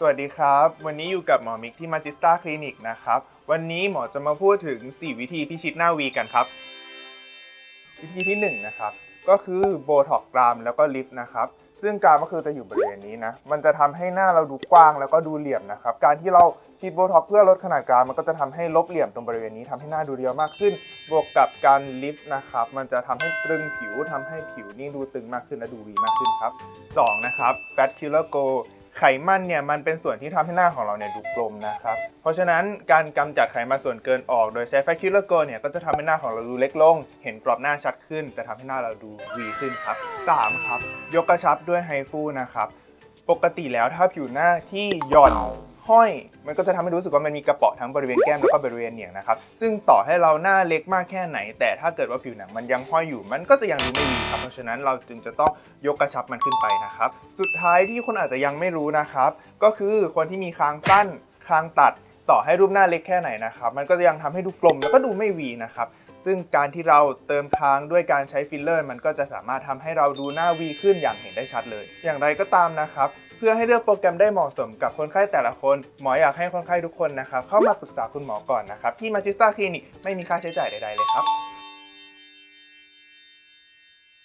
สวัสดีครับ วันนี้อยู่กับหมอมิกที่มาจิสตาคลินิกนะครับ วันนี้หมอจะมาพูดถึง 4 วิธีพิชิตหน้าวีกันครับ วิธีที่ 1 นะครับ ก็คือโบท็อกกรามแล้วก็ลิฟต์นะครับ ซึ่งกรามก็คือจะอยู่บริเวณนี้นะ มันจะทำให้หน้าเราดูกว้างแล้วก็ดูเหลี่ยมนะครับ การที่เราฉีดโบท็อกเพื่อลดขนาดกรามมันก็จะทำให้ลบเหลี่ยมตรงบริเวณนี้ทำให้หน้าดูเรียวมากขึ้น บวกกับการลิฟต์นะครับ มันจะทำให้ตรึงผิวทำให้ผิวนี่ดูตึงมากขึ้นและดูวีมากขึ้นครับ 2 นะครับ Fat Killer Go ไขมันเนี่ยมันเป็นส่วนที่ทำให้หน้าของเราเนี่ยดูกลมนะครับ เพราะฉะนั้นการกำจัดไขมันส่วนเกินออกโดยใช้แฟคคิลเลอร์โกเนี่ยก็จะทำให้หน้าของเราดูเล็กลง เห็นกรอบหน้าชัดขึ้น จะทำให้หน้าเราดูวีขึ้นครับ 3 ครับ ยกกระชับด้วยไฮฟูนะครับ ปกติแล้วถ้าผิวหน้าที่หย่อน ห้อย มันก็จะทำให้รู้สึกว่ามันมีกระเปาะทั้งบริเวณแก้มแล้วก็บริเวณเหนียงนะครับ ซึ่งต่อให้เราหน้าเล็กมากแค่ไหน แต่ถ้าเกิดว่าผิวหนังมันยังห้อยอยู่ มันก็จะยังดูไม่ดีครับ เพราะฉะนั้นเราจึงจะต้องยกกระชับมันขึ้นไปนะครับ สุดท้ายที่คนอาจจะยังไม่รู้นะครับ ก็คือคนที่มีคางสั้น คางตัด ต่อให้รูปหน้าเล็กแค่ไหนนะครับ มันก็จะยังทำให้ดูกลมแล้วก็ดูไม่วีนะครับซึ่งการที่เราเติมคางด้วยการใช้ฟิลเลอร์ มันก็จะสามารถทำให้เราดูหน้าวีขึ้นอย่างเห็นได้ชัดเลย อย่างไรก็ตามนะครับ เพื่อให้เลือกโปรแกรมได้เหมาะสมกับคนไข้แต่ละคน หมออยากให้คนไข้ทุกคนนะครับเข้ามาปรึกษาคุณหมอก่อนนะครับที่มาจิสตาคลินิกไม่มีค่าใช้จ่ายใดๆเลยครับ